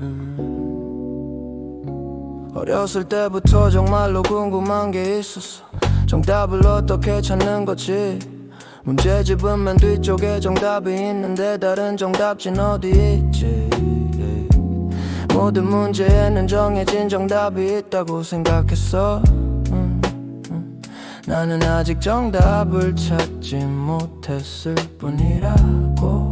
음. 어렸을 때부터 정말로 궁금한 게 있었어. 정답을 어떻게 찾는 거지? 문제집은 맨 뒤쪽에 정답이 있는데 다른 정답진 어디 있지? 모든 문제에는 정해진 정답이 있다고 생각했어. 음, 음. 나는 아직 정답을 찾지 못했을 뿐이라고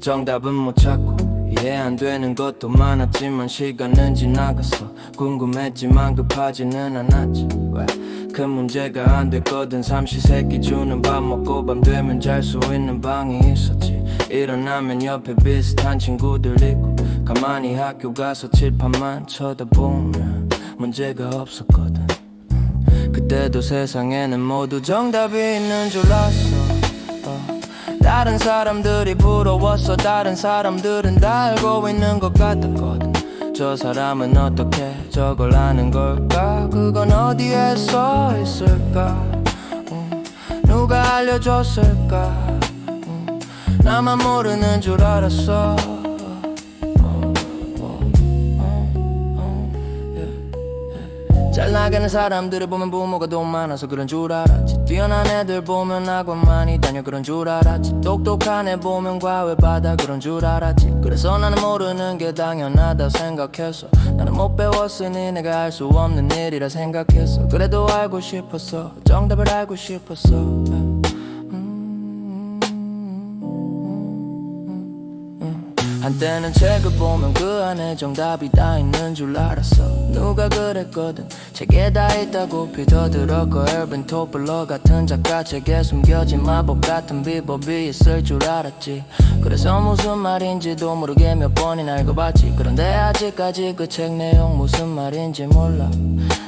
정답은 못 찾고 이해 안 되는 것도 많았지만 시간은 지나갔어. 궁금했지만 급하지는 않았지. 왜? 그 문제가 안 됐거든 삼시세끼 주는 밥 먹고 밤 되면 잘 수 있는 방이 있었지. 일어나면 옆에 비슷한 친구들 있고 가만히 학교 가서 칠판만 쳐다보면 문제가 없었거든. 그때도 세상에는 모두 정답이 있는 줄 알았어. 어. 다른 사람들이 부러웠어 다른 사람들은 다 알고 있는 것 같았거든 저 사람은 어떻게 저걸 아는 걸까 그건 어디에 써 있을까 어. 누가 알려줬을까 어. 나만 모르는 줄 알았어 잘 나가는 사람들을 보면 부모가 돈 많아서 그런 줄 알았지. 뛰어난 애들 보면 학원 많이 다녀 그런 줄 알았지. 똑똑한 애 보면 과외 받아 그런 줄 알았지. 그래서 나는 모르는 게 당연하다 생각했어. 나는 못 배웠으니 내가 할 수 없는 일이라 생각했어. 그래도 알고 싶었어. 정답을 알고 싶었어 한때는 책을 보면 그 안에 정답이 다 있는 줄 알았어. 누가 그랬거든? 책에 다 있다고 드러커 엘빈 토플러 같은 작가 책에 숨겨진 마법 같은 비법이 있을 줄 알았지. 그래서 무슨 말인지도 모르게 몇 번이나 읽어봤지. 그런데 아직까지 그 책 내용 무슨 말인지 몰라.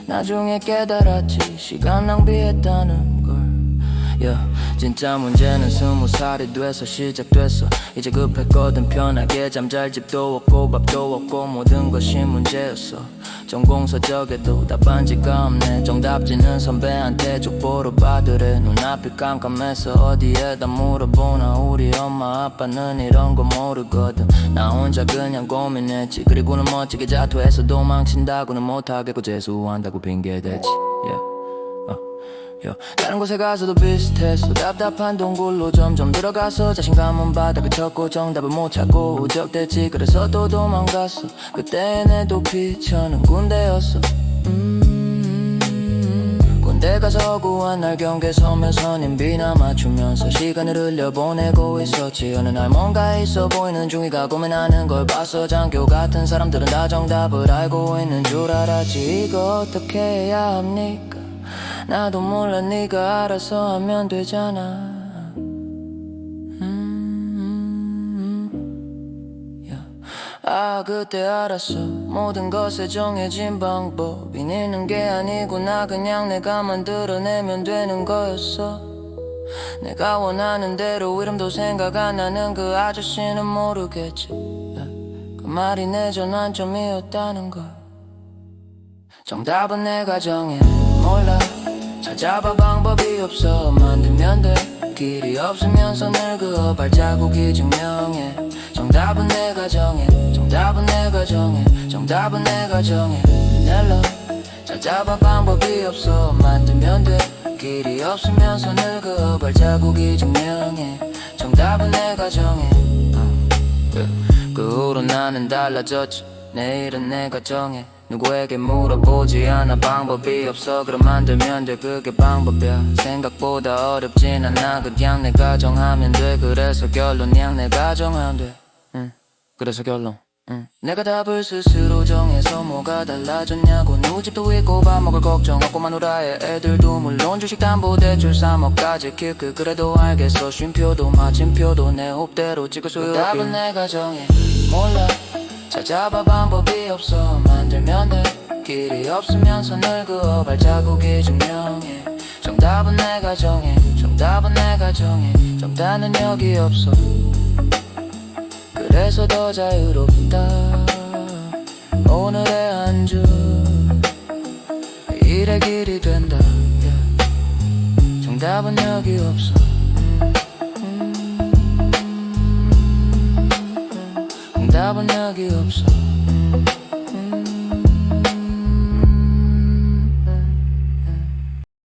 나중에 깨달았지. 시간 낭비했다는 걸 진짜 문제는 스무 살이 돼서 시작됐어. 이제 급했거든 편하게 잠잘 집도 없고 밥도 없고 모든 것이 문제였어. 전공 서적에도 답안지가 없네. 정답지는 선배한테 족보로 받으래. 눈앞이 깜깜해서 어디에다 물어보나. 우리 엄마 아빠는 이런 거 모르거든. 나 혼자 그냥 고민했지. 그리고는 멋지게 자투해서 도망친다고는 못하겠고 재수한다고 핑계대지. Yeah. 요, 다른 곳에 가서도 비슷했어. 답답한 동굴로 점점 들어가서 자신감은 바닥을 쳤고 정답을 못 찾고 우적됐지 그래서 또 도망갔어. 그때 내도 피처는 군대였어. 음, 군대 가서 구한 날 경계섬에 선임비나 맞추면서 시간을 흘려보내고 있었지. 어느 날 뭔가 있어 보이는 중이가 고민하는 걸 봤어 장교 같은 사람들은 다 정답을 알고 있는 줄 알았지. 이거 어떻게 해야 합니까 나도 몰라 네가 알아서 하면 되잖아. 음, yeah. 아 그때 알았어. 모든 것에 정해진 방법이 있는 게 아니구나. 그냥 내가 만들어내면 되는 거였어. 내가 원하는 대로 이름도 생각 안 나는 그 아저씨는 모르겠지. 그 말이 내 전환점이었다는 걸. 정답은 내가 정해. 몰라 찾아봐 방법이 없어. 만들면 돼 길이 없으면 손을 그어 발자국이 증명해. 정답은 내가 정해. 정답은 내가 정해. 정답은 내가 정해. 넬러 찾아봐 방법이 없어. 만들면 돼 길이 없으면 손을 그어 발자국이 증명해. 정답은 내가 정해. 어. 그 후로 나는 달라졌지. 내일은 내가 정해 누구에게 물어보지 않아 방법이 없어. 그럼 만들면 돼. 그게 방법이야. 생각보다 어렵진 않아. 그냥 내 가 정하면 돼. 그래서 결론 그냥 내 가 정하면 돼. 응. 그래서 결론. 응. 내가 답을 스스로 정해서 뭐가 달라졌냐고. 누집도 있고 밥 먹을 걱정 없고 마누라의 애들도 물론 주식 담보 대출 3억까지 키크 그래도 알겠어. 쉼표도 마침표도 내 홉대로 찍을 수 있고 답은 내가 정해. 몰라 찾아봐 방법이 없어. 만들면 돼. 길이 없으면 손을 그어 발자국이 증명해. 정답은 내가 정해. 정답은 내가 정해. 정답은 여기 없어. 그래서 더 자유롭다. 오늘의 안주. 일의 길이 된다. Yeah. 정답은 여기 없어 답은 여기 없어